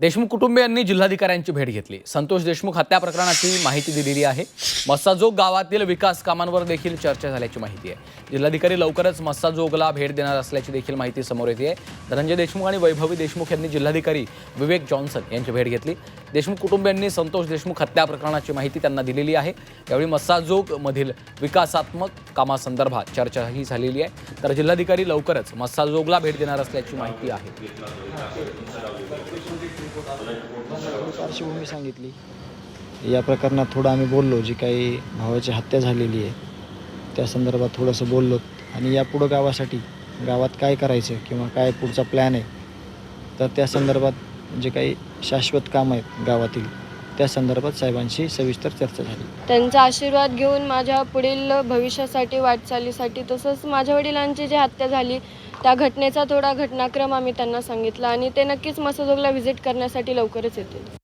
देशमुख कुटुंबियांनी जिल्हाधिकाऱ्यांची भेट घेतली. संतोष देशमुख हत्या प्रकरणाची माहिती दिलेली आहे. मस्साजोग गावातील विकास कामांवर देखील चर्चा झाल्याची माहिती आहे. जिल्हाधिकारी लवकरच मस्साजोगला भेट देणार असल्याची देखील माहिती समोर येते आहे. धनंजय देशमुख आणि वैभवी देशमुख यांनी जिल्हाधिकारी विवेक जॉन्सन यांची भेट घेतली. देशमुख कुटुंबियांनी संतोष देशमुख हत्या प्रकरणाची माहिती त्यांना दिलेली आहे. यावेळी मस्साजोगमधील विकासात्मक कामासंदर्भात चर्चाही झालेली आहे. तर जिल्हाधिकारी लवकरच मस्साजोगला भेट देणार असल्याची माहिती आहे. पार्श्वभूमी सांगितली. या प्रकरणात थोडं आम्ही बोललो जी काही भावाची हत्या झालेली आहे त्या संदर्भात थोडंसं बोललो. आणि यापुढं गावासाठी गावात काय करायचं किंवा काय पुढचा प्लॅन आहे तर त्या संदर्भात जे काही शाश्वत काम आहेत गावातील त्या संदर्भात साहेबांशी सविस्तर चर्चा झाली. त्यांचा आशीर्वाद घेऊन माझ्या पुढील भविष्यासाठी वाटचालीसाठी तसंच माझ्या वडिलांची जी हत्या झाली त्या घटनेचा थोडा घटनाक्रम आम्ही त्यांना सांगितला आणि ते नक्कीच मसदोगला व्हिजिट करण्यासाठी लवकरच येतील.